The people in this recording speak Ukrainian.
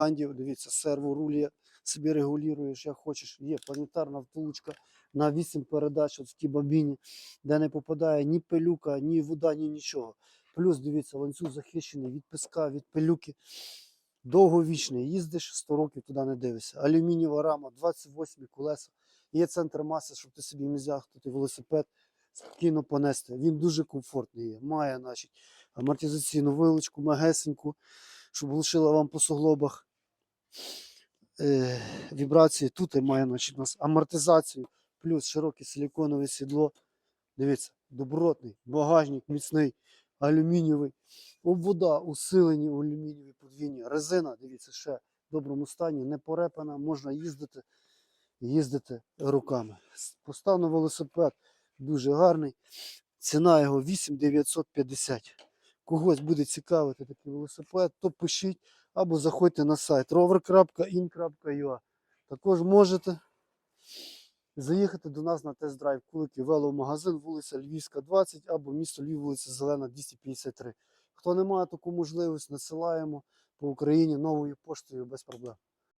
Андів, дивіться, серворулі собі регулюєш, як хочеш. Є планетарна втулочка на 8 передач от в тій бобіні, де не попадає ні пилюка, ні вода, ні нічого. Плюс, дивіться, ланцюг захищений від піска, від пилюки. Довговічний. Їздиш 100 років туди не дивишся. Алюмінієва рама, 28 колеса. Є центр маси, щоб ти собі міг взяти велосипед, спокійно понести. Він дуже комфортний є. Має, значить, амортизаційну вилочку, магесеньку, щоб глушила вам по суглобах е, вібрації. Тут має значить, у нас амортизацію, плюс широке силіконове сідло. Дивіться, добротний, багажник міцний, алюмінієвий. Обвода усилені алюмінієві подвійні. Резина, дивіться, ще в доброму стані, не порепана, можна їздити, їздити руками. На велосипед дуже гарний. Ціна його 8950. Когось буде цікавити такий велосипед, то пишіть або заходьте на сайт rover.in.ua. Також можете заїхати до нас на тест-драйв Кулики веломагазин, вулиця Львівська, 20 або місто Львів, вулиця Зелена, 253. Хто не має таку можливість, насилаємо по Україні новою поштою без проблем.